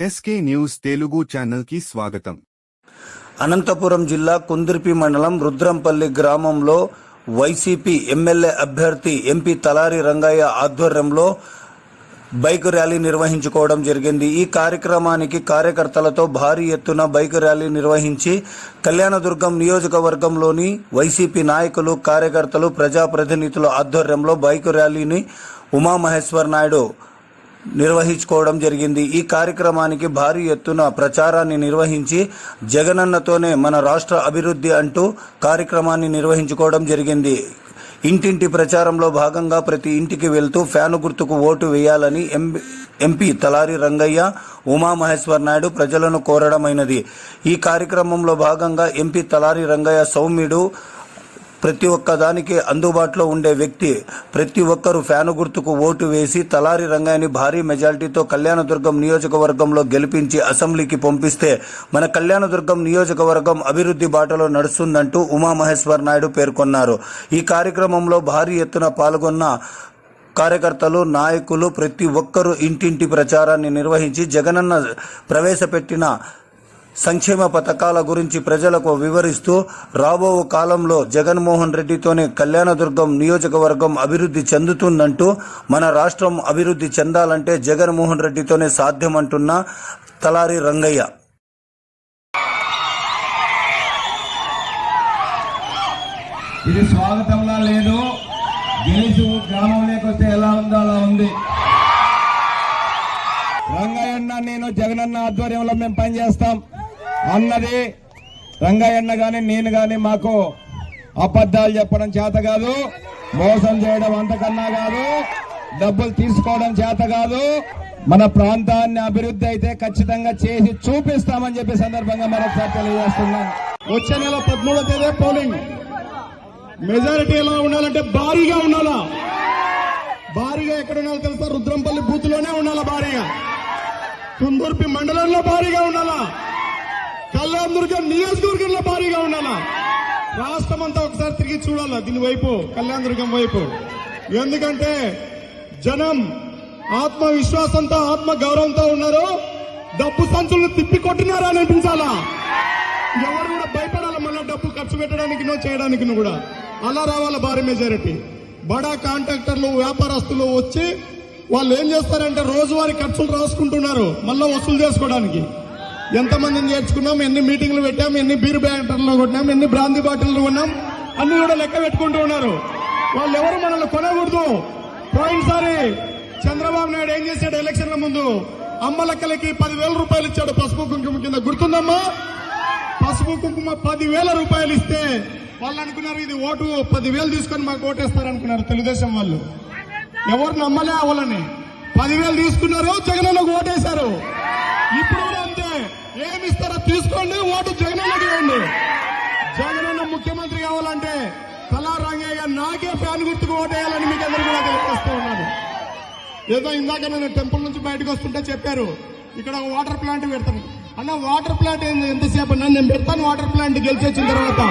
SK news Telugu ఛానల్కి స్వాగతం. అనంతపురం జిల్లా కుందిరిపి మండలం రుద్రంపల్లి గ్రామంలో వైసీపీ ఎమ్మెల్యే అభ్యర్థి ఎంపీ తలారి రంగయ్య ఆధ్వర్యంలో బైక్ ర్యాలీ నిర్వహించుకోవడం జరిగింది. ఈ కార్యక్రమానికి కార్యకర్తలతో భారీ ఎత్తున బైక్ ర్యాలీ నిర్వహించి కళ్యాణదుర్గం నియోజకవర్గంలోని వైసీపీ నాయకులు కార్యకర్తలు ప్రజాప్రతినిధుల ఆధ్వర్యంలో బైక్ ర్యాలీని ఉమామహేశ్వర్ నాయుడు నిర్వహించుకోవడం జరిగింది. ఈ కార్యక్రమానికి భారీ ఎత్తున ప్రచారాన్ని నిర్వహించి జగనన్నతోనే మన రాష్ట్ర అభివృద్ధి అంటూ కార్యక్రమాన్ని నిర్వహించుకోవడం జరిగింది. ఇంటింటి ప్రచారంలో భాగంగా ప్రతి ఇంటికి వెళ్తూ ఫ్యాను గుర్తుకు ఓటు వేయాలని ఎంపీ ఎంపీ తలారి రంగయ్య ఉమామహేశ్వర్ నాయుడు ప్రజలను కోరడమైనది. ఈ కార్యక్రమంలో భాగంగా ఎంపీ తలారి రంగయ్య సౌమ్యుడు ప్రతి ఒక్క దానికి అందుబాటులో ఉండే వ్యక్తి ప్రతి ఒక్కరూ ఫ్యాను గుర్తుకు ఓటు వేసి తలారి రంగాన్ని భారీ మెజారిటీతో కళ్యాణదుర్గం నియోజకవర్గంలో గెలిపించి అసెంబ్లీకి పంపిస్తే మన కళ్యాణదుర్గం నియోజకవర్గం అభివృద్ధి బాటలో నడుస్తుందంటూ ఉమామహేశ్వర్ నాయుడు పేర్కొన్నారు. ఈ కార్యక్రమంలో భారీ ఎత్తున పాల్గొన్న కార్యకర్తలు నాయకులు ప్రతి ఒక్కరూ ఇంటింటి ప్రచారాన్ని నిర్వహించి జగనన్న ప్రవేశపెట్టిన సంక్షేమ పథకాల గురించి ప్రజలకు వివరిస్తూ రాబో కాలంలో జగన్మోహన్ రెడ్డితోనే కళ్యాణదుర్గం నియోజకవర్గం అభివృద్ధి చెందుతుందంటూ మన రాష్ట్రం అభివృద్ధి చెందాలంటే జగన్మోహన్ రెడ్డితోనే సాధ్యమంటున్న తలారి రంగయ్య. ఇది స్వాగతంలా లేదు. గెలిచి గ్రామంలోకి వస్తే ఎలా ఉందో అలా ఉంది. రంగయ్యన్న నేను జగనన్న ఆధ్వర్యంలో మేము పనిచేస్తాం. అన్నది రంగయ్యన్న గాని నేను గాని మాకు అబద్ధాలు చెప్పడం చేత కాదు మోసం చేయడం అంతకన్నా కాదు డబ్బులు తీసుకోవడం చేత కాదు. మన ప్రాంతాన్ని అభివృద్ధి అయితే ఖచ్చితంగా చేసి చూపిస్తామని చెప్పి సందర్భంగా మరొకసారి తెలియజేస్తున్నాను. వచ్చే నెల పదమూడో తేదీ పోలింగ్. మెజారిటీ ఎలా ఉండాలంటే భారీగా ఉండాలా? భారీగా ఎక్కడ ఉండాలో తెలుసా? రుద్రంపల్లి బూత్లోనే ఉండాలా భారీగా? కుందూర్పి మండలంలో భారీగా ఉండాలా? కళ్యాణదుర్గం నియోజకవర్గంలో భారీగా ఉండాలా? రాష్ట్రం అంతా ఒకసారి తిరిగి చూడాలా దీని వైపు కళ్యాణదుర్గం వైపు? ఎందుకంటే జనం ఆత్మవిశ్వాసంతో ఆత్మ గౌరవంతో ఉన్నారు. డబ్బు సంచులను తిప్పి కొట్టినారా అని అనిపించాలా? ఎవరు కూడా భయపడాలి మళ్ళీ డబ్బు ఖర్చు పెట్టడానికి నో చేయడానికి కూడా? అలా రావాలి భారీ మెజారిటీ. బడా కాంట్రాక్టర్లు వ్యాపారస్తులు వచ్చి వాళ్ళు ఏం చేస్తారంటే రోజువారీ ఖర్చులు రాసుకుంటున్నారు మళ్ళీ వసూలు చేసుకోవడానికి. ఎంతమందిని చేర్చుకున్నాం ఎన్ని మీటింగ్లు పెట్టాం ఎన్ని బీర్ బ్యాటర్లు కొట్టినాం ఎన్ని బ్రాంతి బాటిల్లు కొన్నాం అన్ని కూడా లెక్క పెట్టుకుంటూ ఉన్నారు. వాళ్ళు ఎవరు మనల్ని కొనకూడదు. పోయినసారి చంద్రబాబు నాయుడు ఏం చేశాడు ఎలక్షన్ల ముందు? అమ్మ లెక్కలకి పదివేల రూపాయలు ఇచ్చాడు పసుపు కుంకుమ కింద. గుర్తుందమ్మా? పసుపు కుంకుమ పదివేల రూపాయలు ఇస్తే వాళ్ళు అనుకున్నారు ఇది ఓటు పదివేలు తీసుకొని మాకు ఓటేస్తారు అనుకున్నారు తెలుగుదేశం వాళ్ళు. ఎవరు నమ్మలే అవ్వాలని పదివేలు తీసుకున్నారు జగన్ ఓటేశారు. ఇప్పుడు కూడా అంతే. ఏమిస్తారో తీసుకోండి ఓటు జగన్ వేయండి జగనన్న ముఖ్యమంత్రి కావాలంటే కళా రంగయ్య నాకే ఫ్యాన్ గుర్తుకు ఓటేయాలని మీకు అందరూ కూడా తెలియజేస్తూ ఉన్నాను. ఏదో ఇందాక నేను టెంపుల్ నుంచి బయటకు వస్తుంటే చెప్పారు ఇక్కడ వాటర్ ప్లాంట్ పెడతాను. అన్న వాటర్ ప్లాంట్ ఏంది? ఎంతసేపు నేను పెడతాను వాటర్ ప్లాంట్ గెలిచి వచ్చిన తర్వాత.